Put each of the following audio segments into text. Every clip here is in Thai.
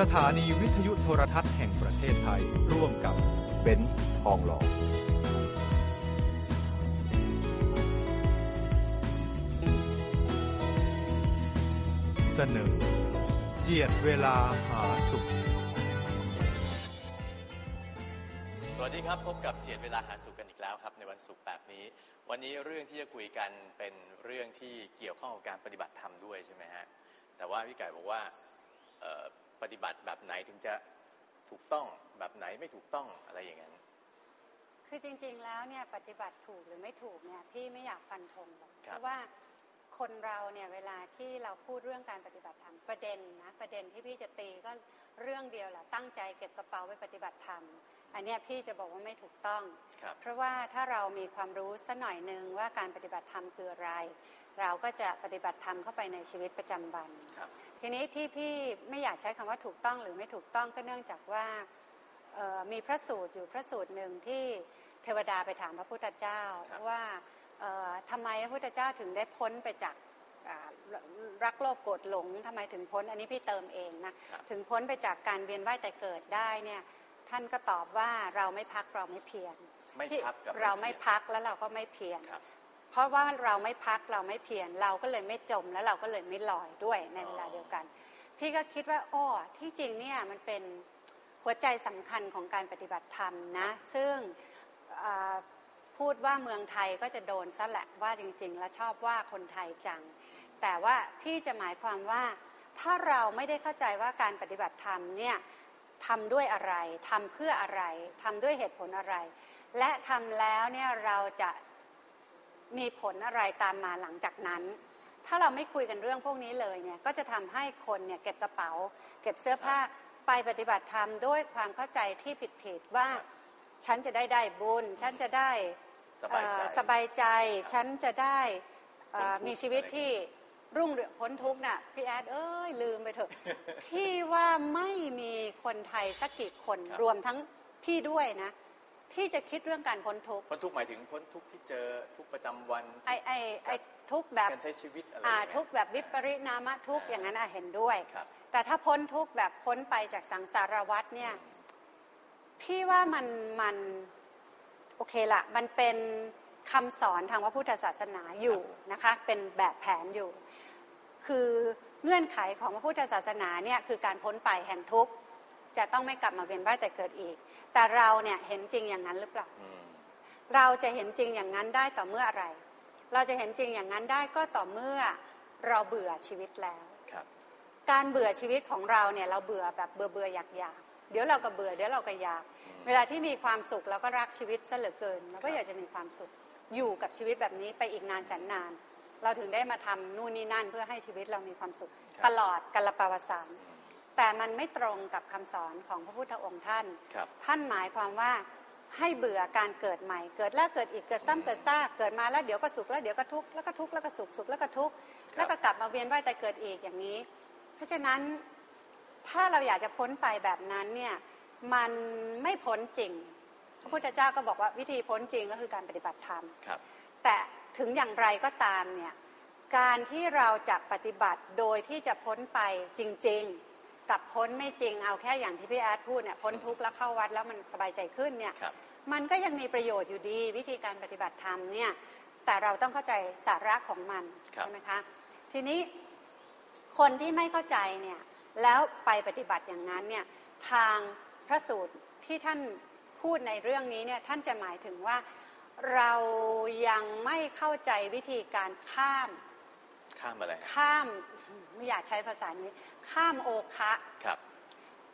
สถานีวิทยุโทรทัศน์แห่งประเทศไทย ร่วมกับเบนซ์ทองหล่อเสนอเจียดเวลาหาสุข สวัสดีครับ พบกับเจียดเวลาหาสุขกันอีกแล้วครับ ในวันศุกร์แบบนี้ วันนี้เรื่องที่จะคุยกันเป็นเรื่องที่เกี่ยวข้องกับการปฏิบัติธรรมด้วยใช่ไหมฮะ แต่ว่าพี่ไก่บอกว่า ปฏิบัติแบบไหนถึงจะถูกต้องแบบไหนไม่ถูกต้องอะไรอย่างนั้น คือจริงๆแล้วเนี่ยปฏิบัติถูกหรือไม่ถูกเนี่ยพี่ไม่อยากฟันธงหรอกครัเพบราะว่าคนเราเนี่ยเวลาที่เราพูดเรื่องการปฏิบัติธรรมประเด็นนะประเด็นที่พี่จะตีก็เรื่องเดียวแหละตั้งใจเก็บกระเป๋าไปปฏิบัติธรรม อันเนี้ยพี่จะบอกว่าไม่ถูกต้องครับเพราะว่าถ้าเรามีความรู้สักหน่อยหนึ่งว่าการปฏิบัติธรรมคืออะไร เราก็จะปฏิบัติธรรมเข้าไปในชีวิตประจำวันครับทีนี้ที่พี่ไม่อยากใช้คำว่าถูกต้องหรือไม่ถูกต้องก็เนื่องจากว่าเอ่อมีพระสูตรอยู่พระสูตรหนึ่งที่เทวดาไปถามพระพุทธเจ้าครับว่าเอ่อทำไมพระพุทธเจ้าถึงได้พ้นไปจากอ่ารักโลภโกรธหลงทำไมถึงพ้นอันนี้พี่เติมเองนะครับถึงพ้นไปจากการเวียนว่ายแต่เกิดได้เนี่ยท่านก็ตอบว่าเราไม่พักเราไม่เพียรไม่ที่พักกับเราไม่พียพักแล้วเราก็ไม่เพียรครับ เพราะว่าเราไม่พักเราไม่เพียรเราก็เลยไม่จมแล้วเราก็เลยไม่ลอยด้วยในเวลาเดียวกัน พี่ก็คิดว่าอ้อที่จริงเนี่ยมันเป็นหัวใจสำคัญของการปฏิบัติธรรมนะซึ่งอ่าพูดว่าเมืองไทยก็จะโดนซะแหละว่าจริง ๆ แล้วชอบว่าคนไทยจัง แต่ว่าพี่จะหมายความว่าถ้าเราไม่ได้เข้าใจว่าการปฏิบัติธรรมเนี่ยทำด้วยอะไรทำเพื่ออะไรทำด้วยเหตุผลอะไร และทำแล้วเนี่ยเราจะ มีผลอะไรตามมาหลังจากนั้น ถ้าเราไม่คุยกันเรื่องพวกนี้เลยเนี่ยก็จะทำให้คนเนี่ยเก็บกระเป๋า เก็บเสื้อผ้าไปปฏิบัติธรรมด้วยความเข้าใจที่ผิดๆว่าครับฉันจะได้ได้บุญ ฉันจะได้สบายใจเอ่อสบายใจ ฉันจะได้เอ่อพ้นทุกข์มีชีวิตที่รุ่งเรืองพ้นทุกข์น่ะพี่แอดเอ้ยลืมไปเถอะพี่ว่าไม่มีคนไทยสักกี่คนครับรวมทั้งพี่ด้วยนะ ที่จะคิดเรื่องการพ้นทุกข์พ้นทุกข์หมายถึงพ้นทุกข์ที่เจอทุกข์ประจำวันไอ้ไอ้ไอ้ทุกข์แบบการใช้ชีวิตอะไรอ่าอย่างเงี้ยทุกข์แบบวิปริณามทุกข์อ่าอย่างนั้นอะเห็นด้วยครับแต่ถ้าพ้นทุกข์แบบพ้นไปจากสังสารวัฏเนี่ยพี่ว่ามันมันโอเคละมันเป็นคำสอนทางพระพุทธศาสนาอยู่นะคะเป็นแบบแผนอยู่ คือเงื่อนไขของพระพุทธศาสนาเนี่ยคือการพ้นไปแห่งทุกข์จะต้องไม่กลับมาเวียนว่ายแต่เกิดอีก แต่เราเนี่ยเห็นจริงอย่างนั้นหรือเปล่าอืมเราจะเห็นจริงอย่างนั้นได้ต่อเมื่ออะไร เราจะเห็นจริงอย่างนั้นได้ก็ต่อเมื่อเราเบื่อชีวิตแล้วครับการเบื่อชีวิตของเราเนี่ยเราเบื่อแบบเบื่อเบื่ออยากอยากเดี๋ยวเราก็เบื่อเดี๋ยวเราก็อยาก เวลาที่มีความสุขเราก็รักชีวิตซะเหลือเกินเราก็อยากจะมีความสุขอยู่กับชีวิตแบบนี้ไปอีกนานแสนนาน เราถึงได้มาทำนู่นนี่นั่นเพื่อให้ชีวิตเรามีความสุขครับตลอดกาลปวสาน แต่มันไม่ตรงกับคำสอนของพระพุทธองค์ท่านครับท่านหมายความว่าให้เบื่อการเกิดใหม่ เกิดแล้วเกิดอีก เกิดซ้ำเกิดซาก เกิดมาแล้วเดี๋ยวก็สุขแล้วเดี๋ยวก็ทุกข์แล้วก็ทุกข์แล้วก็สุขสุขแล้วก็ทุกข์ครับแล้วก็กลับมาเวียนว่ายแต่เกิดอีกอย่างนี้ เพราะฉะนั้นถ้าเราอยากจะพ้นไปแบบนั้นเนี่ยมันไม่พ้นจริง พระพุทธเจ้าก็บอกว่าวิธีพ้นจริงก็คือการปฏิบัติธรรมครับแต่ถึงอย่างไรก็ตามเนี่ยการที่เราจะปฏิบัติโดยที่จะพ้นไปจริง ๆ กับพ้นไม่จริงเอาแค่อย่างที่พี่แอดพูดเนี่ยพ้นทุกข์แล้วเข้าวัดแล้วมันสบายใจขึ้นเนี่ยครับมันก็ยังมีประโยชน์อยู่ดีวิธีการปฏิบัติธรรมเนี่ยแต่เราต้องเข้าใจสาระของมันครับใช่ไหมคะทีนี้คนที่ไม่เข้าใจเนี่ยแล้วไปปฏิบัติอย่างนั้นเนี่ยทางพระสูตรที่ท่านพูดในเรื่องนี้เนี่ยท่านจะหมายถึงว่าเรายังไม่เข้าใจวิธีการข้าม ข้ามอะไรข้ามไม่ อยากใช้ภาษานี้ ข้ามโอคะครับ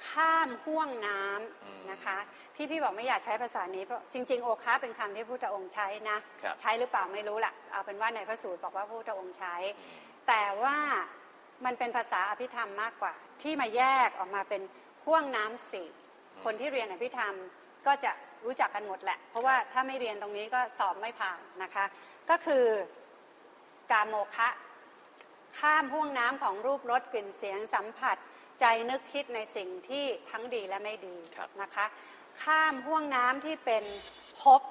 ข้ามห่วงน้อืมำนะคะ ที่พี่บอกไม่อยากใช้ภาษานี้เพราะจริง ๆ โอคะเป็นคำที่พระพุทธองค์ใช้นะครับใช้หรือเปล่าไม่รู้ล่ะเอาเป็นว่าในพระสูตรบอกว่าพระพุทธองค์ใช้อืมแต่ว่ามันเป็นภาษาอภิธรรมมากกว่า ที่มาแยกออกมาเป็นห่วงน้ำสี่คนที่เรียนอภิธรรมก็จะรู้จักกันหมดแหละ เพราะว่าถ้าไม่เรียนตรงนี้ก็สอบไม่ผ่านนะคะ ก็คือกามโมคะ ข้ามห่วงน้ำของรูปรสกลิ่นเสียงสัมผัส ใจนึกคิดในสิ่งที่ทั้งดีและไม่ดีครับนะคะ ข้ามห่วงน้ำที่เป็นภพ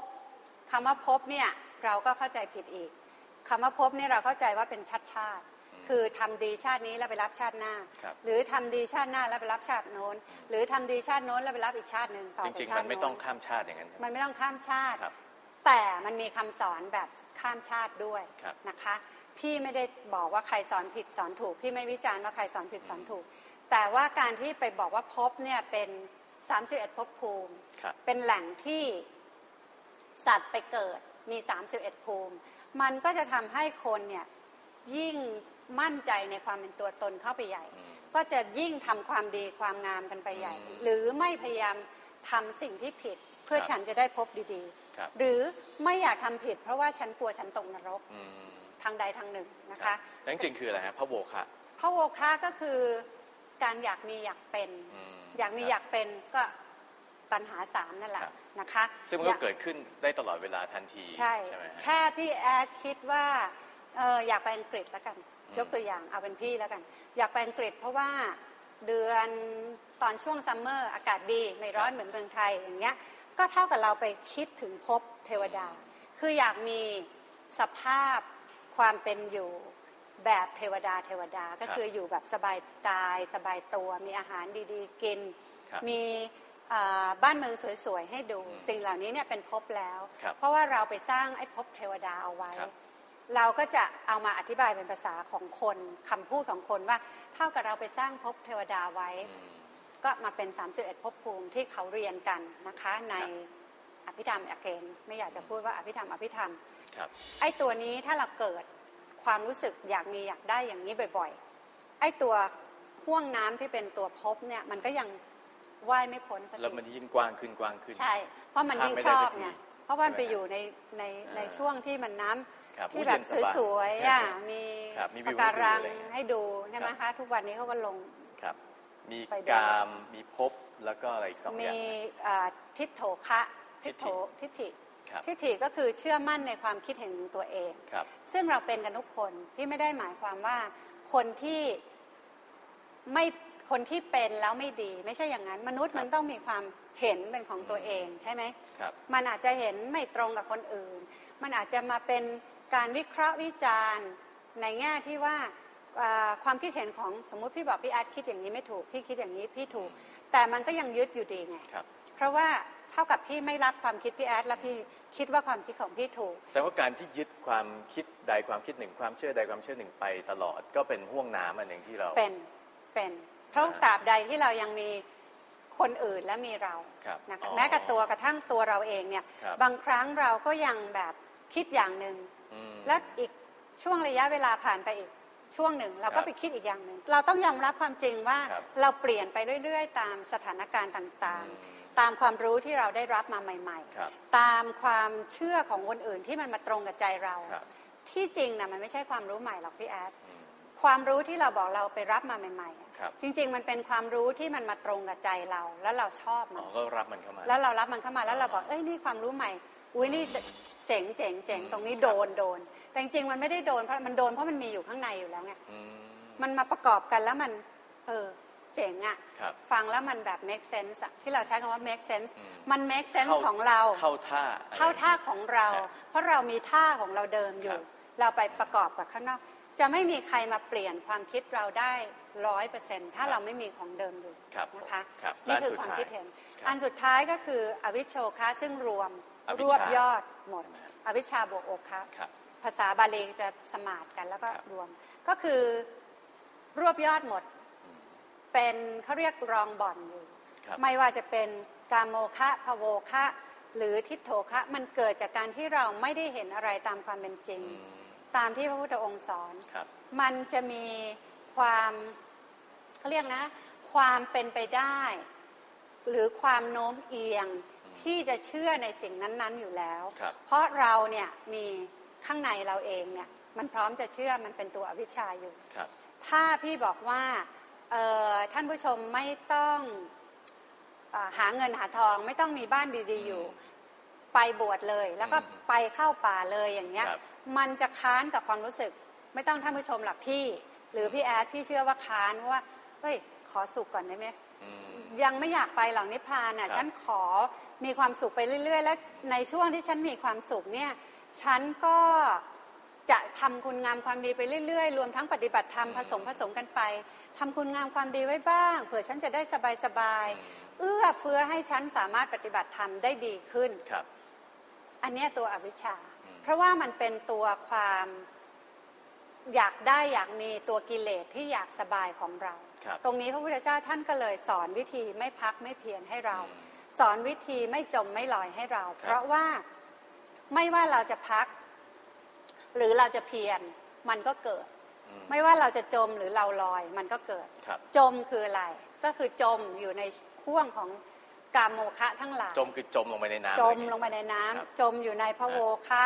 คำว่าภพเนี่ยเราก็เข้าใจผิดอีกคำว่าภพเนี่ยเราเข้าใจว่าเป็นชัดชาติ คือทำดีชาตินี้แล้วไปรับชาติหน้าครับหรือทำดีชาติหน้าแล้วไปรับชาติโน้น หรือทำดีชาติโน้นแล้วไปรับอีกชาติหนึ่งต่อจจากริงชาๆติมันไม่โต้องข้ามชาติอย่างนั้นใช่ไหมมันไม่ต้องข้ามชาติครับแต่มันมีคำสอนแบบข้ามชาติด้วยครับนะคะ พี่ไม่ได้บอกว่าใครสอนผิดสอนถูก พี่ไม่วิจารณ์ว่าใครสอนผิดสอนถูก แต่ว่าการที่ไปบอกว่าภพเนี่ยเป็น31ภพภูมิครับเป็นแหล่งที่สัตว์ไปเกิดมี 31 ภูมิ มันก็จะทำให้คนเนี่ยยิ่งมั่นใจในความเป็นตัวตนเข้าไปใหญ่อืมก็จะยิ่งทำความดีความงามกันไปใหญ่อืมหรือไม่พยายามทำสิ่งที่ผิดเพื่อครับฉันจะได้พบดีครับๆหรือไม่อยากทำผิด เพราะว่าฉันกลัวฉันตกนรกอืม ทางใดทางหนึ่งนะครัคะบแล้วจริงๆคืออะไรฮะพระโวคะพระโวคาก็คือการอยากมีอยากเป็นอืมอยากมีครับอยากเป็นก็ตัณหาสามนั่นแหละครับนะคะ ซึ่งมันอก็ยากเกิดขึ้นได้ตลอดเวลาทันที ใช่ไหมฮะแค่พี่แอดคิดว่าเอออยากไปอังกฤษแล้วกันอืมยกตัวอย่างเอาเป็นพี่แล้วกัน อยากไปอังกฤษเพราะว่าเดือนตอนช่วงซัมเมอร์อากาศดีไม่ร้อนเหมือนเมืองไทยอย่างเงี้ยก็เท่ากับเราไปคิดถึงภพเทวดา คืออยากมีสภาพ ความเป็นอยู่แบบเทวดาเทวดาก็คืออยู่แบบสบายกายสบายตัวมีอาหารดีๆ กินครับมีอ่าบ้านเมืองสวยๆ ให้ดูอืมสิ่งเหล่านี้เนี่ยเป็นภพแล้วครับเพราะว่าเราไปสร้างไอ้ภพเทวดาเอาไว้ครับเราก็จะเอามาอธิบายเป็นภาษาของคนคำพูดของคนว่า เท่ากับเราไปสร้างภพเทวดาไว้อืมก็มาเป็น 31ภพภูมิที่เขาเรียนกันนะคะในครับอภิธรรมอเกนไม่อยากจะพูดว่าอภิธรรมอภิธรรม ครับไอ้ตัวนี้ถ้าเราเกิดความรู้สึกอยากมีอยากได้อย่างนี้บ่อยๆ ไอ้ตัวห่วงน้ำที่เป็นตัวภพเนี่ยมันก็ยังว่ายไม่พ้นสักแล้วทีมันยิ่งกว้างขึ้นกว้างขึ้น ใช่ เพราะมันยิ่งข้ามไม่ชได้อสับกทีไงเพราะว่ามันไปใช่ไหมอยู่ในในในอ่าช่วงที่มันน้ำครับที่โอ้แบบเย็นสบายสวยๆอะมีครับมีวิปะวการังให้ดูอะไรอย่างเงี้ยให้ดูใช่ไหมครัคะบทุกวันนี้เขาก็ลงครับ มีไปดูกามมีภพแล้วก็อะไรอีกสองอมีย่างนะอ่าทิฏโถคะทิทิฏฏฐิโถทิฏฐิครับ ทิฏฐิก็คือเชื่อมั่นในความคิดเห็นของตัวเองครับซึ่งเราเป็นกันทุกคนพี่ไม่ได้หมายความว่าคนที่ไม่คนที่เป็นแล้วไม่ดี ไม่ใช่อย่างนั้น มนุษย์ครับมันต้องมีความเห็นเป็นของตัวเองใช่ไหมครับมันอาจจะเห็นไม่ตรงกับคนอื่น มันอาจจะมาเป็นการวิเคราะห์วิจารณ์ในแง่ที่ว่าอ่าความคิดเห็นของสมมุติพี่บอกพี่อาร์ตคิดอย่างนี้ไม่ถูกพี่คิดอย่างนี้พี่ถูก แต่มันก็ยังยึดอยู่ดีไงครับเพราะว่าเท่ากับพี่ไม่รับความคิดพี่แอดแล้วพี่คิดว่าความคิดของพี่ถูกแสดงว่าการที่ยึดความคิดใดความคิดหนึ่ง ความเชื่อใดความเชื่อหนึ่งไปตลอด ก็เป็นห่วงน้ำอันหนึ่งที่เราเป็นเป็นเพราะอ่าตราบใดที่เรายังมีคนอื่นและมีเราครับนะคะอ๋อแม้กระตัวกระทั่งตัวเราเองเนี่ยครับบางครั้งเราก็ยังแบบคิดอย่างหนึ่งอืมและอีกช่วงระยะเวลาผ่านไปอีกช่วงหนึ่งเราคก็รับไปคิดอีกอย่างหนึ่งเราต้องยอมรับความจริงว่าครับเราเปลี่ยนไปเรื่อย ๆ ตามสถานการณ์ต่างอืมๆ ตามความรู้ที่เราได้รับมาใหม่ครับๆตามความเชื่อของคนอื่นที่มันมาตรงกับใจเราครับที่จริงนะมันไม่ใช่ความรู้ใหม่หรอกพี่แอดอืมความรู้ที่เราบอกเราไปรับมาใหม่ๆอะครับจริง ๆ มันเป็นความรู้ที่มันมาตรงกับใจเรา แล้วเราชอบมัอ๋อนก็รับมันเข้ามา แล้วเรารับมันเข้ามาแล้วเราบอกเอ้ยนี่ความรู้ใหม่ อุ้ยนี่เจ๋งเจ๋งเจ๋งอืมตรงนี้โดนโดน แต่จริงๆมันไม่ได้โดนเพราะมันโดนเพราะมันมีอยู่ข้างในอยู่แล้วไงอืมมันมาประกอบกันแล้วมัน เออ เจ๋งอะครับฟังแล้วมันแบบ make sense อะที่เราใช้คำว่า make sense อืมมัน make sense เข้าของเรา เข้าท่าอะไรเข้าท่าของเราครับเพราะเรามีท่าของเราเดิมอครัยู่บเราไปประกอบกับข้างนอก จะไม่มีใครมาเปลี่ยนความคิดเราได้ร้อยเปอร์เซ็นถ้าเราไม่มีของเดิมอยู่ครับนะคะครับนี่และคือสุดความท้ายคิดเห็นครับอันสุดท้ายก็คืออวิชโชคะซึ่งรวมอวิชชารวบยอดหมดใช่ไหมอวิชชาบวกโอคะครับภาษาบาลีจะสมาดกันแล้วก็ครับรวม ก็คือรวบยอดหมด เป็นเขาเรียกรองบ่อนอยู่ครับไม่ว่าจะเป็นกามโมคะพโวคะ หรือทิฏโถคะ มันเกิดจากการที่เราไม่ได้เห็นอะไรตามความเป็นจริงอืมตามที่พระพุทธองค์สอนครับมันจะมีความเขาเรียกนะ ความเป็นไปได้ หรือความโน้มเอียงที่จะเชื่อในสิ่งนั้น ๆ อยู่แล้วครับเพราะเราเนี่ยมีข้างในเราเองเนี่ยมันพร้อมจะเชื่อมันเป็นตัวอวิชชาอยู่ครับถ้าพี่บอกว่าเอ่อ ท่านผู้ชมไม่ต้องเออหาเงินหาทอง ไม่ต้องมีบ้านดีๆอยู่ ไปบวชเลย แล้วก็อืมไปเข้าป่าเลยอย่างเงี้ยครับมันจะค้านกับความรู้สึก ไม่ต้องท่านผู้ชมหลักพี่ หรือพี่แอดพี่เชื่อว่าค้านเพราะว่าเฮ้ยขอสุขก่อนได้ไหมอืมยังไม่อยากไปหรอกนิพพานอะครับฉันขอมีความสุขไปเรื่อย ๆ และในช่วงที่ฉันมีความสุขเนี่ย ฉันก็ จะทำคุณงามความดีไปเรื่อยๆ รวมทั้งปฏิบัติธรรมผสมผสมกันไปทำคุณงามความดีไว้บ้าง เผื่อฉันจะได้สบายๆเอื้อเฟื้อให้ฉันสามารถปฏิบัติธรรมได้ดีขึ้นครับ อันเนี้ยตัวอวิชชาอืมเพราะว่ามันเป็นตัวความอยากได้อยากมีตัวกิเลสที่อยากสบายของเราครับตรงนี้พระพุทธเจ้าท่านก็เลยสอนวิธีไม่พักไม่เพียรให้เราอืมสอนวิธีไม่จมไม่ลอยให้เราครับเพราะว่าไม่ว่าเราจะพัก หรือเราจะเพียรมันก็เกิดอืมไม่ว่าเราจะจมหรือเราลอย มันก็เกิดครับจมคืออะไร ก็คือจมอยู่ในห่วงของกามโมคะทั้งหลายจมคือจมลงไปในน้ำจมอะรลงไปในน้ำครับจมอยู่ในพระโวคะ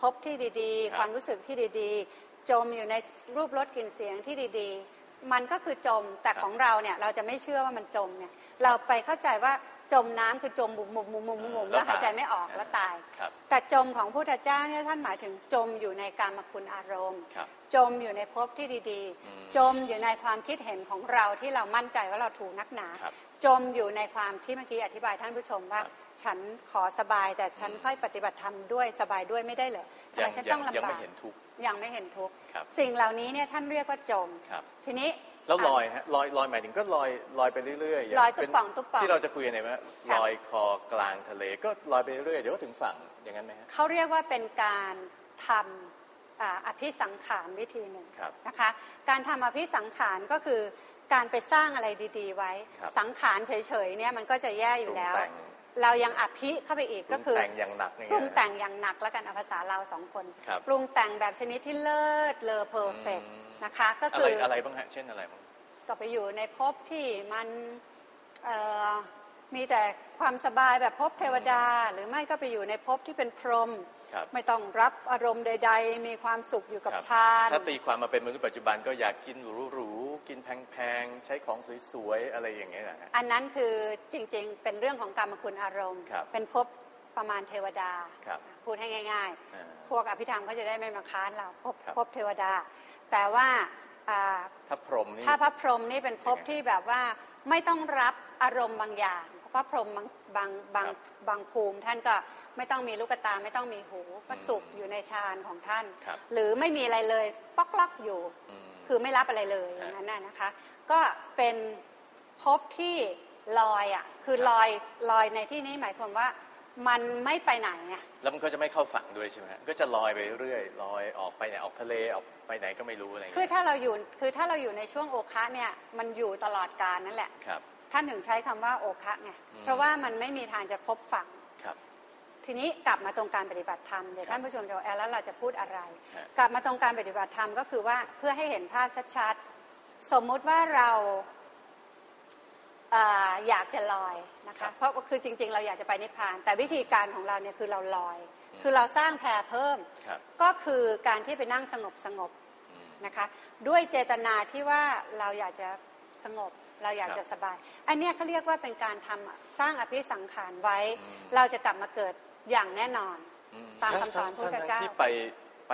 พบที่ดีครับๆความรู้สึกที่ดีๆ จมอยู่ในรูปรสกลิ่นเสียงที่ดีๆ มันก็คือจมแต่ครับของเราเนี่ยเราจะไม่เชื่อว่ามันจมเนี่ยเราไปเข้าใจว่า จมน้ำคือจมบุบมุมมุมมุมมุมมุมแล้แล้ววหายใจไม่ออกตายแล้วตายครับแต่จมของพุทธเจ้าเนี่ยท่านหมายถึงจมอยู่ในกามคุณอารมณ์ครับจมอยู่ในภพที่ดีอืมๆจมอยู่ในความคิดเห็นของเราที่เรามั่นใจว่าเราถูกนักหนาครับจมอยู่ในความที่เมื่อกี้อธิบายท่านผู้ชมว่าครับฉันขอสบายแต่ฉันอืมค่อยปฏิบัติธรรมด้วยสบายด้วยไม่ได้เหรอทำยัไมฉันต้องยัลำไม่บากเห็นทุกข์ยังไม่เห็นทุกข์ครับสิ่งเหล่านี้เนี่ยท่านเรียกว่าจมครับทีนี้ แล้วลอยฮะลอยลอยหมายถึงก็ลอยลอยไปเรื่อยๆางลอยตุ๊บเป็นป่องตุ๊บป่อง ที่เราจะคุยกันในว่าค่ะลอยคอกลางทะเลก็ลอยไปเรื่อยๆเดี๋ยวก็ถึงฝั่งอย่างนั้นไหมฮะ เขาเรียกว่าเป็นการทำอ่าอภิสังขารวิธีหนึ่งครับนะคะ การทำอภิสังขารก็คือการไปสร้างอะไรดี ๆ ไว้ ครับสังขารเฉยๆเนี่ยมันก็จะแย่อปรุยู่งแล้วแต่ง เรายังอภิเข้าไปอีกปรุก็งคือแต่งอย่างหนักอย่างปรุเงี้งยแต่งอย่างหนักแล้วกันเอาภาษาเราสองคนครับปรุงแต่งแบบชนิดที่เลิศเลอเพอร์เฟกอืมนะคะก็อะคืไรอออะไรบ้างฮะเช่นอะไรบ้างก็ไปอยู่ในภพที่มันเอ่อมีแต่ความสบายแบบภพเทวดา หรือไม่ก็ไปอยู่ในภพที่เป็นพรหมครับไม่ต้องรับอารมณ์ใด ๆ มีความสุขอยู่กับครับฌานถ้าตีความมาเป็นมนุษย์ปัจจุบันก็อยากกินหรูๆ กินแพงๆ ใช้ของสวยๆ อะไรอย่างเงี้ยนะฮะ อันนั้นคือจริงๆ เป็นเรื่องของกรรมคุณอารมณ์ ครับเป็นภพประมาณเทวดา ครับพูดให้ง่าย อ่าๆ พวกอภิธรรมก็จะได้ไม่มาค้านเราภพครับ ภพเทวดา แต่ว่าอ่าถ้าพรหมนี่ ถ้าพระพรหมนี่เป็นภพยังไงที่แบบว่าไม่ต้องรับอารมณ์บางอย่างพระพรหมบางบางบางครับบางภูมิท่านก็ไม่ต้องมีลูกตาไม่ต้องมีหูก็สุขอืมอยู่ในฌานของท่าน ครับ หรือไม่มีอะไรเลยป๊อกล็อกอยู่ อืม คือไม่รับอะไรเลยฮะอย่างนั้นน่ะนะคะ ก็เป็นภพที่ลอยอะคือครับลอยลอยในที่นี้หมายความว่ามันไม่ไปไหนไงแล้วมันก็จะไม่เข้าฝั่งด้วยใช่ไหมฮะก็จะลอยไปเรื่อยลอยออกไปไหนออกทะเลออกไปไหนก็ไม่รู้อะไรคือเงี้ยถ้าเราอยู่คือถ้าเราอยู่ในช่วงโอคะเนี่ยมันอยู่ตลอดกาลนั่นแหละครับท่านถึงใช้คำว่าโอคะไงอืมเพราะว่ามันไม่มีทางจะพบฝั่งครับ ทีนี้กลับมาตรงการปฏิบัติธรรมเดี๋ยวครับท่านผู้ชมจะว่าแอลแล้วเราจะพูดอะไรฮะกลับมาตรงการปฏิบัติธรรมก็คือว่าเพื่อให้เห็นภาพชัดๆ สมมุติว่าเราเอ่ออยากจะลอยนะครัคะบเพราะว่าคือจริง ๆ เราอยากจะไปนิพพาน แต่วิธีการของเราเนี่ยคือเราลอยอืมคือเราสร้างแพรเพิ่มครับก็คือการที่ไปนั่งสงบสงบอืมนะคะด้วยเจตนาที่ว่าเราอยากจะสงบเราอยากครับจะสบาย อันเนี้ยเขาเรียกว่าเป็นการทำสร้างอภิสังขารไว้อืมเราจะกลับมาเกิด อย่างแน่นอน อืตามคำสอนพระพุทธเจ้า ทั้งๆที่ไปไป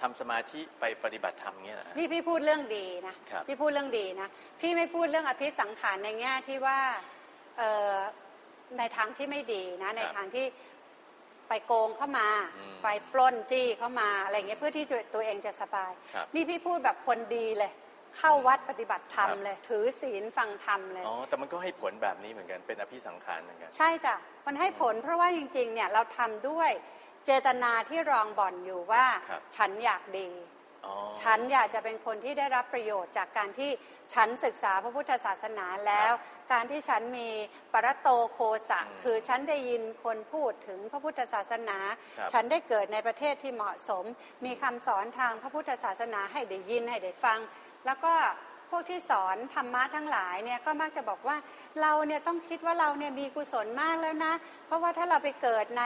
ทำสมาธิไปปฏิบัติธรรมเงี้ยนะฮะ นี่พี่พูดเรื่องดีนะครับ พี่พูดเรื่องดีนะพี่ไม่พูดเรื่องอภิสังขารในแง่ที่ว่าเอ่อในทางที่ไม่ดีนะในทางที่ไปโกงเข้ามา อืมไปปล้นจี้เข้ามาอะไรเงี้ยเพื่อที่จะตัวเองจะสบาย ครับ นี่พี่พูดแบบคนดีเลย เข้าวัดปฏิบัติธรรมครับเลย ถือศีลฟังธรรมเลย อ๋อ แต่มันก็ให้ผลแบบนี้เหมือนกัน เป็นอภิสังขารเหมือนกัน ใช่จ้ะ มันให้ผลเพราะว่าจริงๆ เนี่ยเราทำด้วยเจตนาที่รองบ่อนอยู่ว่าครับฉันอยากดีอ๋อฉันอยากจะเป็นคนที่ได้รับประโยชน์จากการที่ฉันศึกษาพระพุทธศาสนาแล้ว การที่ฉันมีปรตโตโคสะอืมคือฉันได้ยินคนพูดถึงพระพุทธศาสนาครับฉันได้เกิดในประเทศที่เหมาะสม มีคำสอนทางพระพุทธศาสนาให้ได้ยินให้ได้ฟัง แล้วก็พวกที่สอนธรรมะทั้งหลายเนี่ยก็มักจะบอกว่าเราเนี่ยต้องคิดว่าเราเนี่ยมีกุศลมากแล้วนะ เพราะว่าถ้าเราไปเกิดใน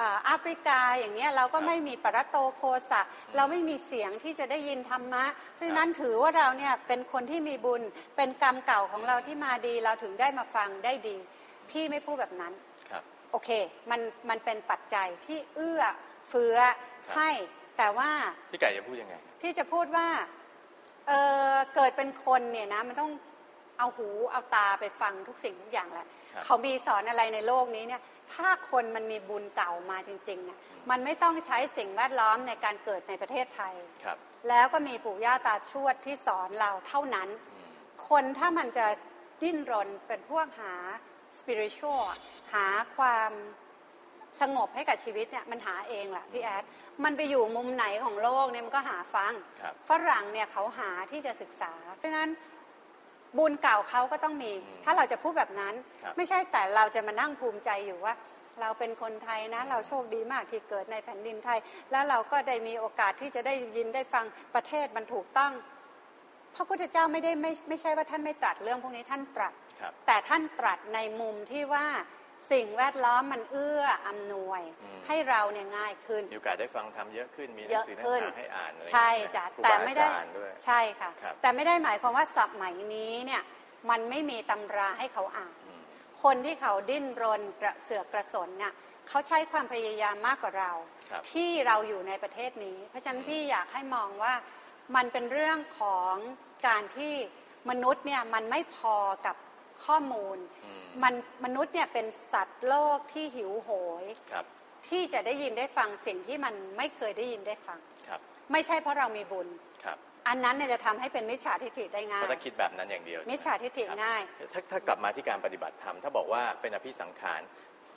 อ่าแอฟริกาอย่างเงี้ยเราก็ไม่มีปรตโตโคสะ เราไม่มีเสียงที่จะได้ยินธรรมะ เพราะฉะนั้นถือว่าเราเนี่ยเป็นคนที่มีบุญเป็นกรรมเก่าของเราที่มาดี เราถึงได้มาฟังได้ดี พี่ไม่พูดแบบนั้นครับโอเคมันมันเป็นปัจจัยที่เอื้อเฟื้อครับให้แต่ว่าพี่ไก่จะพูดยังไงพี่จะพูดว่า เออเกิดเป็นคนเนี่ยนะมันต้องเอาหูเอาตาไปฟังทุกสิ่งทุกอย่างแหละครับเขามีสอนอะไรในโลกนี้เนี่ย ถ้าคนมันมีบุญเก่ามาจริงๆเนี่ยมันไม่ต้องใช้สิ่งแวดล้อมในการเกิดในประเทศไทย ครับแล้วก็มีปู่ย่าตาชวดที่สอนเราเท่านั้นคนถ้ามันจะดิ้นรนเป็นพวกหา spiritual หาความ สงบให้กับชีวิตเนี่ยมันหาเองแหละพี่แอด มันไปอยู่มุมไหนของโลกเนี่ยมันก็หาฟังครับฝรั่งเนี่ยเขาหาที่จะศึกษา เพราะฉะนั้นบุญเก่าเขาก็ต้องมีอืมถ้าเราจะพูดแบบนั้นครับไม่ใช่แต่เราจะมานั่งภูมิใจอยู่ว่า เราเป็นคนไทยนะ เราโชคดีมากที่เกิดในแผ่นดินไทย แล้วเราก็ได้มีโอกาสที่จะได้ยินได้ฟังประเทศมันถูกต้องพระพุทธเจ้าไม่ได้ไม่ไม่ใช่ว่าท่านไม่ตรัสเรื่องพวกนี้ท่านตรัสครับแต่ท่านตรัสในมุมที่ว่า สิ่งแวดล้อมมันเอื้ออำนวยอืมให้เราเนี่ยง่ายขึ้นมีโอกาสได้ฟังทำเยอะขึ้นมีหนัเยงอะสือหนัขึ้งนสือให้อ่านอะไรใช่อย่างเงี้ยจ้ะครูแต่บาไม่อาได้จารย์ด้วยใช่ค่ะครับแต่ไม่ได้หมายความว่าสมัยนี้เนี่ยมันไม่มีตำราให้เขาอ่านอืมคนที่เขาดิ้นรนกระเสือกกระสนเนี่ยเขาใช้ความพยายามมากกว่าเราครับที่เราอยู่ในประเทศนี้ เพราะฉะนั้นพี่อยากให้มองว่ามันเป็นเรื่องของการที่มนุษย์เนี่ยมันไม่พอกับ ข้อมูลอืมมันมนุษย์เนี่ยเป็นสัตว์โลกที่หิวโหยครับที่จะได้ยินได้ฟังสิ่งที่มันไม่เคยได้ยินได้ฟังครับไม่ใช่เพราะเรามีบุญครับอันนั้นเนี่ยจะทำให้เป็นมิจฉาทิฏฐิได้เพง่ายราะถ้าคิดแบบนั้นอย่างเดียว มิจฉาทิฏฐิครับง่าย ถ้าถ้ากลับมาที่การปฏิบัติธรรม ถ้าบอกว่าเป็นอภิสังขาร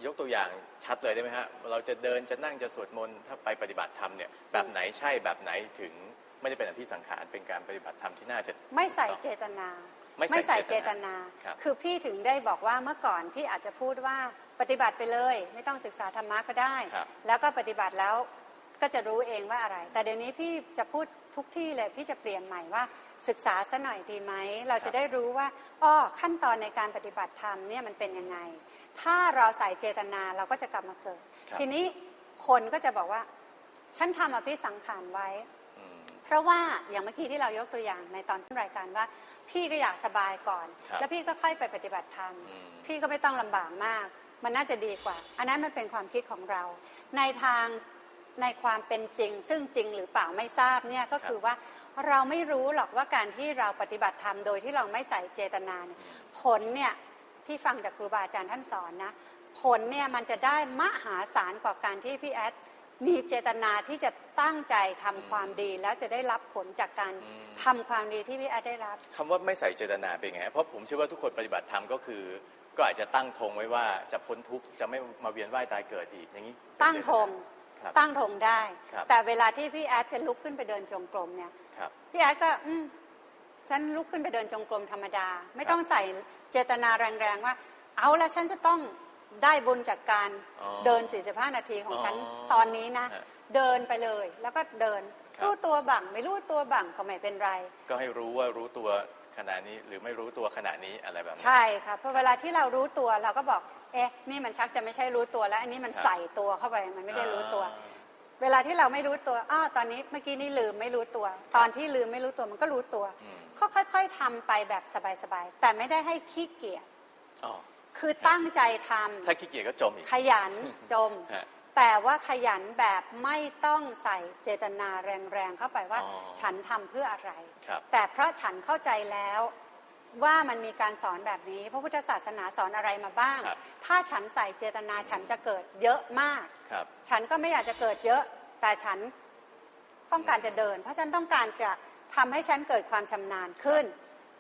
ยกตัวอย่างชัดเลยได้ไหมฮะ เราจะเดินจะนั่งจะสวดมนต์ถ้าไปปฏิบัติธรรมเนี่ยแบบไหนใช่แบบไหนถึงไม่ได้เป็นอภิสังขารเป็นการปฏิบัติธรรมที่น่าจะไม่ใส่เจตนา ไม่ใส่ใส่เจเจตตนานาครับคือพี่ถึงได้บอกว่าเมื่อก่อนพี่อาจจะพูดว่าปฏิบัติไปเลย ไม่ต้องศึกษาธรรมะก็ได้ครับแล้วก็ปฏิบัติแล้วก็จะรู้เองว่าอะไร แต่เดี๋ยวนี้พี่จะพูดทุกที่เลยพี่จะเปลี่ยนใหม่ว่าศึกษาซะหน่อยดีไหม เราจะได้รู้ว่าอ้อขั้นตอนในการปฏิบัติธรรมเนี่ยมันเป็นยังไง ถ้าเราใส่เจตนาเราก็จะกลับมาเกิดครับทีนี้คนก็จะบอกว่า ฉันทำอภิสังขารไว้อืมเพราะว่าอย่างเมื่อกี้ที่เรายกตัวอย่างในตอนต้นรายการว่า พี่ก็อยากสบายก่อน ครับแล้วพี่ก็ค่อยไปปฏิบัติธรรม อืม พี่ก็ไม่ต้องลำบากมาก มันน่าจะดีกว่า อันนั้นมันเป็นความคิดของเรา ในทางในความเป็นจริง ซึ่งจริงหรือเปล่าไม่ทราบเนี่ยก็คือว่าเราไม่รู้หรอกว่าการที่เราปฏิบัติธรรมโดยที่เราไม่ใส่เจตนาเนี่ยผลเนี่ยพี่ฟังจากครูบาอาจารย์ท่านสอนนะ ผลเนี่ยมันจะได้มหาศาลกว่าการที่พี่แอด มีเจตนาที่จะตั้งใจทำความดีแล้วจะได้รับผลจากการอืมทำความดีที่พี่แอดได้รับคำว่าไม่ใส่เจตนาเป็นไงฮะเพราะผมเชื่อว่าทุกคนปฏิบัติธรรมก็คือ ก็อาจจะตั้งธงไว้ว่าจะพ้นทุกข์จะไม่มาเวียนว่ายตายเกิดอีกอย่างนี้เป็นตั้งธงครับตั้งธงได้ครับแต่เวลาที่พี่แอดจะลุกขึ้นไปเดินจงกรมเนี่ยครับพี่แอดก็อืมฉันลุกขึ้นไปเดินจงกรมธรรมดา ไม่ต้องใส่เจตนาแรงๆว่า เอาละฉันจะต้อง ได้บุญจากการอ๋อเดิน 45 นาทีของฉันอ๋อตอนนี้นะ ฮะเดินไปเลยแล้วก็เดิน ครับ รู้ตัวบังไม่รู้ตัวบังก็ไม่เป็นไร ก็ให้รู้ว่ารู้ตัวขณะนี้หรือไม่รู้ตัวขณะนี้อะไรแบบนี้ ใช่ค่ะเพราะเวลาที่เรารู้ตัวเราก็บอก เอ๊ะ นี่มันชักจะไม่ใช่รู้ตัวแล้ว อันนี้มันครับ ใส่ตัวเข้าไปมันไม่ได้รู้ตัว อ่า เวลาที่เราไม่รู้ตัวอ้อตอนนี้เมื่อกี้นี่ลืมไม่รู้ตัว ตอนที่ลืมไม่รู้ตัวมันก็รู้ตัว อืม ก็ค่อย ๆทำไปแบบสบายๆแต่ไม่ได้ให้ขี้เกียจ อ๋อ คือตั้งใจทำถ้าขี้เกียจก็จมอีกขยันจมฮะแต่ว่าขยันแบบไม่ต้องใส่เจตนาแรงๆเข้าไปว่าอ๋อฉันทำเพื่ออะไรครับแต่เพราะฉันเข้าใจแล้วว่ามันมีการสอนแบบนี้ พระพุทธศาสนาสอนอะไรมาบ้างครับถ้าฉันใส่เจตนาฉันจะเกิดเยอะมากครับฉันก็ไม่อยากจะเกิดเยอะ แต่ฉันต้องการจะเดิน เพราะฉันต้องการจะทำให้ฉันเกิดความชำนาญขึ้น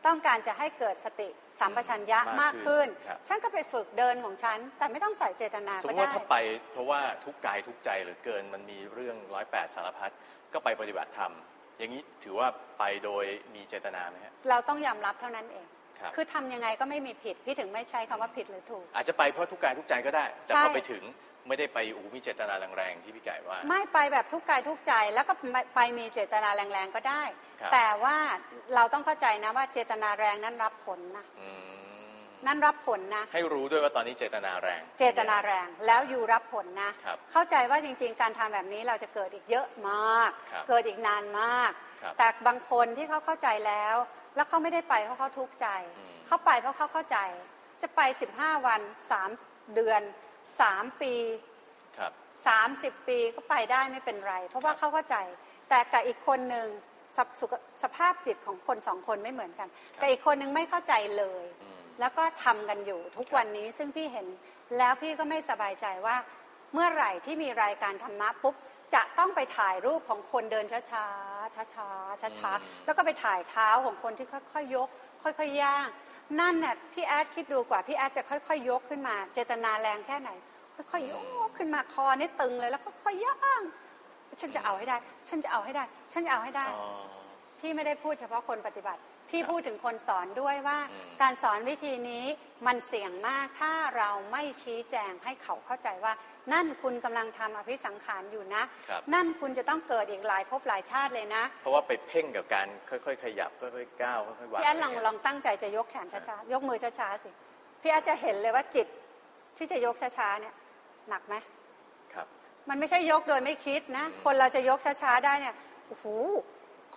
ต้องการจะให้เกิดสติสัมปชัญญะมามากกขึ้นครับฉันก็ไปฝึกเดินของฉัน แต่ไม่ต้องใส่เจตนาสมก็มติว่าได้ถ้าไปเพราะว่าทุกกายทุกใจเหลือเกินมันมีเรื่องร้อยแปดสารพัดก็ไปปฏิบัติธรรม อย่างนี้ถือว่าไปโดยมีเจตนาไหมฮะเราต้องยอมรับเท่านั้นเองครับคือทำยังไงก็ไม่มีผิด พี่ถึงไม่ใช้คำว่าผิดหรือถูก อาจจะไปเพราะทุกกายทุกใจก็ได้ แต่ใช่พอไปถึง ไม่ได้ไปอูมีเจตนาแรงๆที่พี่ไก่ว่า ไม่ไปแบบทุกกายทุกใจแล้วก็ไปมีเจตนาแรงๆก็ได้ครับแต่ว่าเราต้องเข้าใจนะว่าเจตนาแรงนั้นรับผลนะอืมนั้นรับผลนะ ให้รู้ด้วยว่าตอนนี้เจตนาแรง เจตนาแรงแล้วอยู่รับผลนะครับเข้าใจว่าจริง ๆ การทำแบบนี้เราจะเกิดอีกเยอะมากครับเกิดอีกนานมากครับแต่บางคนที่เขาเข้าใจแล้ว แล้วเขาไม่ได้ไปเพราะเขาทุกข์ใจอืมเขาไปเพราะเขาเข้าใจ จะไป 15 วัน 3 เดือน 3ปีครับ30ปีก็ไปได้ไม่เป็นไร เพราะว่าเขาเข้าใจ แต่กับอีกคนหนึ่งสภสุขสภาพจิตของคนสองคนไม่เหมือนกันครับกับอีกคนหนึ่งไม่เข้าใจเลยอืมแล้วก็ทำกันอยู่ทุกวันนี้ซึ่งพี่เห็นแล้วพี่ก็ไม่สบายใจว่า เมื่อไหร่ที่มีรายการธรรมะปุ๊บจะต้องไปถ่ายรูปของคนเดินช้าช้าช้าช้าช้าช้าๆแล้วก็ไปถ่ายเท้าของคนที่ค่อยๆยก ค่อยๆย่าง นั่นเนี่ยพี่แอดคิดดูกว่าพี่แอดจะค่อยๆยกขึ้นมา เจตนาแรงแค่ไหน ค่อยๆยกขึ้นมาคอนี่ตึงเลยแล้วค่อยๆย่างฉันจะเอาให้ได้ ฉันจะเอาให้ได้ ฉันจะเอาให้ได้อ๋อพี่ไม่ได้พูดเฉพาะคนปฏิบัติ พี่ครับพูดถึงคนสอนด้วยว่าอืมการสอนวิธีนี้มันเสี่ยงมากถ้าเราไม่ชี้แจงให้เขาเข้าใจว่า นั่นคุณกำลังทำอภิสังขารอยู่นะครับนั่นคุณจะต้องเกิดอีกหลายภพหลายชาติเลยนะ เพราะว่าไปเพ่งกับการค่อยๆขยับค่อยๆก้าวค่อยๆวางพี่แอดลองลองตั้งใจจะยกแขนช้าๆยกมือช้าๆสิพี่แอดจะเห็นเลยว่าจิตที่จะยกช้าๆเนี่ยหนักไหมครับ มันไม่ใช่ยกโดยไม่คิดนะอืมคนเราจะยกช้าๆได้เนี่ยโอ้โห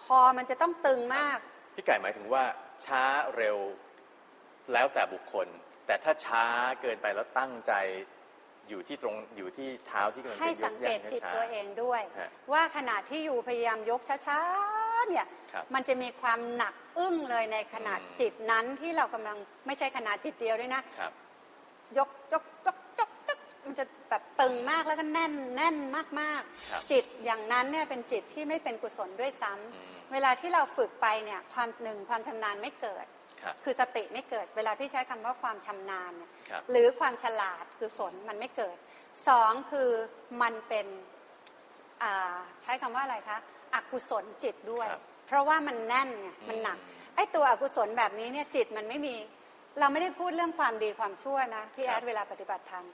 คอมันจะต้องตึงมาก พี่ไก่หมายถึงว่าช้าเร็วแล้วแต่บุคคล แต่ถ้าช้าเกินไปแล้วตั้งใจ อยู่ที่ตรงอยู่ที่เท้าที่กำลังจะให้ยสักงอเกย่าตงจิตช้า ตัวเองด้วย ฮะว่าขณะที่อยู่พยายามยกช้าๆเนี่ยครับมันจะมีความหนักอึ้งเลยในขนาดอืม จิตนั้นที่เรากำลังไม่ใช่ขนาดจิตเดียวด้วยนะ ครับ ยกยกยกยกยกมันจะแบบตึงมากแล้วก็แน่นแน่นมากครับๆ จิตอย่างนั้นเนี่ยเป็นจิตที่ไม่เป็นกุศลด้วยซ้ำอืม เวลาที่เราฝึกไปเนี่ยความหนึ่งความชำนาญไม่เกิด ครับคือสติไม่เกิดเวลาพี่ใช้คำว่าความชำนาญเนี่ยครับ หรือความฉลาดคือสนมันไม่เกิดสองคือมันเป็นอ่าใช้คำว่าอะไรคะอกุศลจิตด้วยครับเพราะว่ามันแน่นไงมันหนักอืมไอ้ตัวอกุศลแบบนี้เนี่ยจิตมันไม่มี เราไม่ได้พูดเรื่องความดีความชั่วนะที่คแอรับดเวลาปฏิบัติธรรม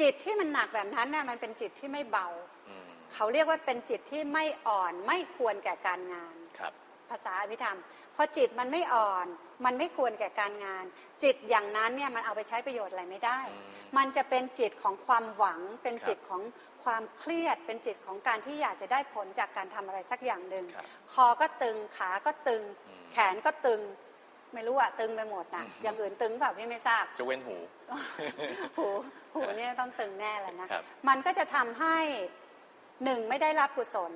จิตที่มันหนักแบบนั้นน่ะมันเป็นจิตที่ไม่เบาอืมเขาเรียกว่าเป็นจิตที่ไม่อ่อนไม่ควรแก่การงานครับภาษาอภิธรรม พอจิตมันไม่อ่อน มันไม่ควรแก่การงาน จิตอย่างนั้นเนี่ยมันเอาไปใช้ประโยชน์อะไรไม่ได้อืมมันจะเป็นจิตของความหวัง เป็นครับจิตของความเครียด เป็นจิตของการที่อยากจะได้ผลจากการทำอะไรสักอย่างหนึ่งครับคอก็ตึงขาก็ตึงอืมแขนก็ตึงไม่รู้อะตึงไปหมดนะอืมอย่างอื่นตึงเปล่าพี่ไม่ทราบ จะเว้นหู หูหูเนี่ยต้องตึงแน่เลยนะครับมันก็จะทำให้หนึ่งไม่ได้รับกุศล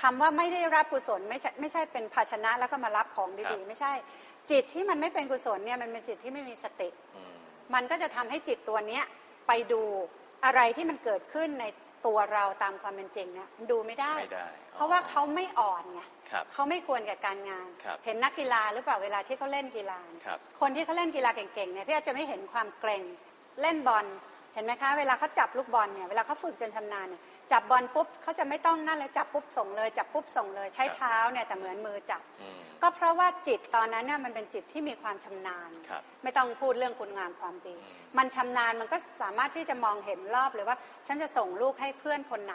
คำว่าไม่ได้รับกุศลไม่ใช่ไม่ใช่เป็นภาชนะแล้วก็มารับของครัดีบๆไม่ใช่ จิตที่มันไม่เป็นกุศลเนี่ยมันเป็นจิตที่ไม่มีสติอืมมันก็จะทำให้จิตตัวเนี้ยไปดูอะไรที่มันเกิดขึ้นในตัวเราตามความเป็นจริงเนี่ยมันดูไม่ได้ไม่ได้ เพราะว่าเขาไม่อ่อนไงครับเขาไม่ควรแก่การงานครับเห็นนักกีฬาหรือเปล่าเวลาที่เขาเล่นกีฬาเนี่ยครับคนที่เขาเล่นกีฬาเก่งๆเนี่ยพี่อาจจะไม่เห็นความเกรงเล่นบอลเห็นไหมคะ เวลาเขาจับลูกบอลเนี่ยเวลาเขาฝึกจนชำนาญเนี่ย จับบอลปุ๊บเขาจะไม่ต้องนั่นเลยจับปุ๊บส่งเลย จับปุ๊บส่งเลยใช้ครับเท้าเนี่ยแต่เหมือนมือจับอืมก็เพราะว่าจิตตอนนั้นเนี่ยมันเป็นจิตที่มีความชำนาญครับไม่ต้องพูดเรื่องคุณงามความดีอืมมันชำนาญมันก็สามารถที่จะมองเห็นรอบเลยว่า ฉันจะส่งลูกให้เพื่อนคนไหน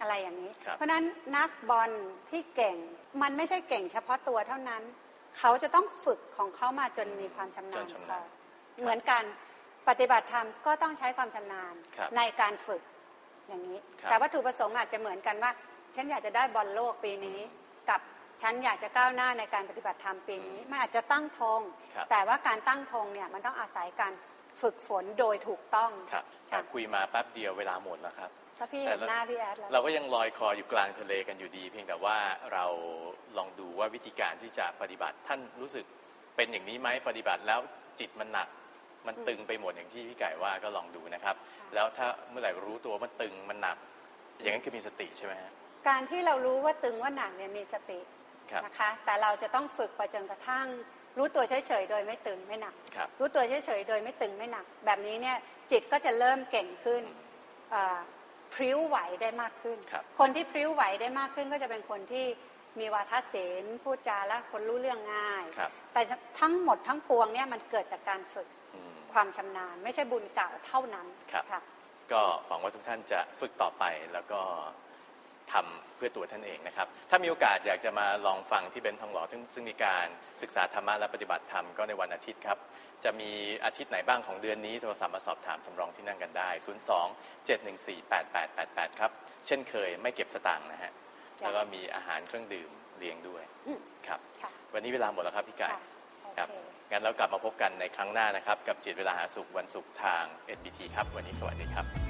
อะไรอย่างนี้ครับเพราะฉะนั้นนักบอลที่เก่งมันไม่ใช่เก่งเฉพาะตัวเท่านั้น เขาจะต้องฝึกของเขามาจนมีความชำจนาญนชำพนาอญเหมือนกันปฏิบัติธรรมก็ต้องใช้ความชำนาญครับในการฝึก อย่างนี้ครับแต่วัตถุประสงค์อาจจะเหมือนกันว่า ฉันอยากจะได้บอลโลกปีนี้ กับฉันอยากจะก้าวหน้าในการปฏิบัติธรรมปีนี้ มันอาจจะตั้งธงครับแต่ว่าการตั้งธงเนี่ยมันต้องอาศัยการฝึกฝนโดยถูกต้องครับค่ะคุยมาแป๊บเดียวเวลาหมดแล้วครับก็พี่แต่เห็นละหน้าพี่แอดแล้วเราก็ยังลอยคออยู่กลางทะเลกันอยู่ดี เพียงแต่ว่าเราลองดูว่าวิธีการที่จะปฏิบัติท่านรู้สึกเป็นอย่างนี้ไหมปฏิบัติแล้วจิตมันหนัก มันตึงไปหมดอย่างที่พี่ไก่ว่าก็ลองดูนะครับ แล้วถ้าเมื่อไหร่รู้ตัวว่ามันตึงมันหนัก อย่างนั้นคือมีสติใช่ไหมฮะการที่เรารู้ว่าตึงว่าหนักเนี่ยมีสติครับ นะคะ แต่เราจะต้องฝึกไปจนกระทั่ง รู้ตัวเฉยๆโดยไม่ตึงไม่หนัก ครับ รู้ตัวเฉยๆโดยไม่ตึงไม่หนัก แบบนี้เนี่ยจิตก็จะเริ่มเก่งขึ้นเอ่อพริ้วไหวได้มากขึ้นครับคนที่พริ้วไหวได้มากขึ้นก็จะเป็นคนที่มีวาทศิลป์พูดจาและคนรู้เรื่องง่าย ครับ แต่ทั้งหมดทั้งปวงเนี่ยมันเกิดจากการฝึกอืม ความชำนาญ ไม่ใช่บุญเก่าเท่านั้นครับค่ะก็หวังว่าทุกท่านจะฝึกต่อไปแล้วก็ทำเพื่อตัวท่านเองนะครับ ถ้ามีโอกาสอยากจะมาลองฟังที่เบนทองหล่อซึ่งซึ่งมีการศึกษาธรรมะและปฏิบัติธรรมก็ในวันอาทิตย์ครับ จะมีอาทิตย์ไหนบ้างของเดือนนี้โทรศัพท์มาสอบถามสำรองที่นั่งกันได้ 02 714 8888 ครับ เช่นเคยไม่เก็บสตางค์นะฮะจ้ะแล้วก็มีอาหารเครื่องดื่มเลี้ยงด้วยอืมครับค่ะวันนี้เวลาหมดแล้วครับพี่ไก่ค่ะโอครับเค งั้นเรากลับมาพบกันในครั้งหน้านะครับ กับจิตเวลาหาสุขวันศุกร์ทาง NBT ครับ วันนี้สวัสดีครับ